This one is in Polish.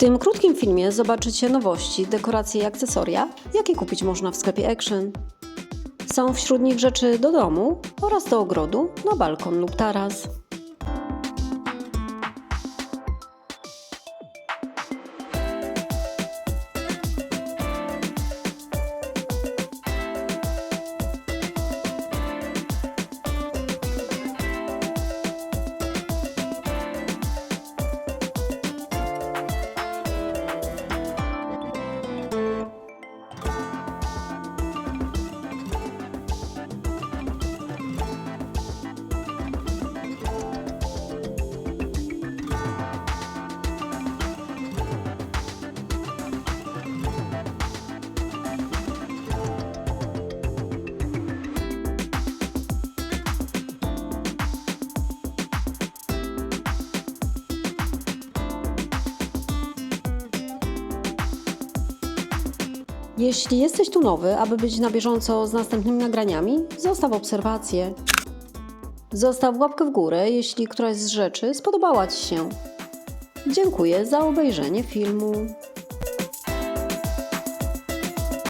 tym krótkim filmie zobaczycie nowości, dekoracje i akcesoria, jakie kupić można w sklepie Action. Są wśród nich rzeczy do domu oraz do ogrodu, na balkon lub taras. Jeśli jesteś tu nowy, aby być na bieżąco z następnymi nagraniami, zostaw obserwację. Zostaw łapkę w górę, jeśli któraś z rzeczy spodobała Ci się. Dziękuję za obejrzenie filmu.